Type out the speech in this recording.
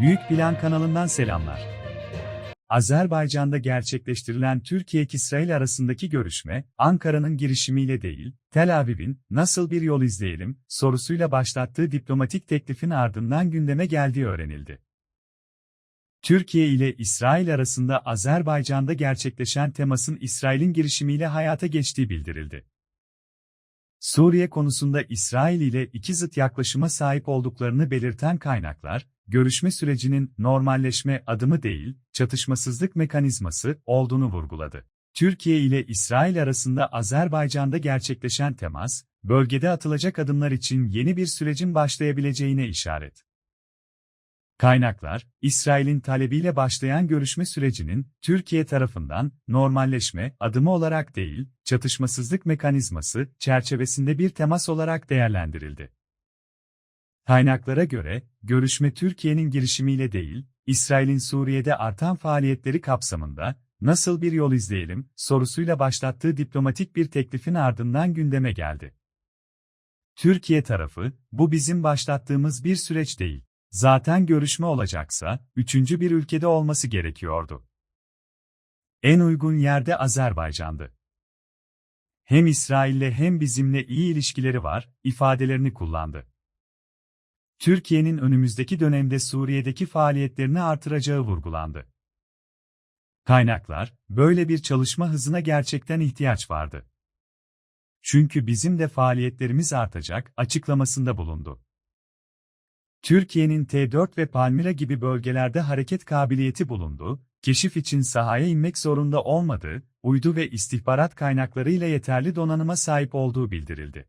Büyük Plan kanalından selamlar. Azerbaycan'da gerçekleştirilen Türkiye-İsrail arasındaki görüşme, Ankara'nın girişimiyle değil, Tel Aviv'in nasıl bir yol izleyelim sorusuyla başlattığı diplomatik teklifin ardından gündeme geldiği öğrenildi. Türkiye ile İsrail arasında Azerbaycan'da gerçekleşen temasın İsrail'in girişimiyle hayata geçtiği bildirildi. Suriye konusunda İsrail ile iki zıt yaklaşıma sahip olduklarını belirten kaynaklar, görüşme sürecinin normalleşme adımı değil, çatışmasızlık mekanizması olduğunu vurguladı. Türkiye ile İsrail arasında Azerbaycan'da gerçekleşen temas, bölgede atılacak adımlar için yeni bir sürecin başlayabileceğine işaret. Kaynaklar, İsrail'in talebiyle başlayan görüşme sürecinin, Türkiye tarafından, normalleşme adımı olarak değil, çatışmasızlık mekanizması çerçevesinde bir temas olarak değerlendirildi. Kaynaklara göre, görüşme Türkiye'nin girişimiyle değil, İsrail'in Suriye'de artan faaliyetleri kapsamında, nasıl bir yol izleyelim, sorusuyla başlattığı diplomatik bir teklifin ardından gündeme geldi. Türkiye tarafı, bu bizim başlattığımız bir süreç değil. Zaten görüşme olacaksa, üçüncü bir ülkede olması gerekiyordu. En uygun yerde Azerbaycan'dı. Hem İsrail'le hem bizimle iyi ilişkileri var, ifadelerini kullandı. Türkiye'nin önümüzdeki dönemde Suriye'deki faaliyetlerini artıracağı vurgulandı. Kaynaklar, böyle bir çalışma hızına gerçekten ihtiyaç vardı. Çünkü bizim de faaliyetlerimiz artacak, açıklamasında bulundu. Türkiye'nin T4 ve Palmira gibi bölgelerde hareket kabiliyeti bulundu, keşif için sahaya inmek zorunda olmadığı, uydu ve istihbarat kaynaklarıyla yeterli donanıma sahip olduğu bildirildi.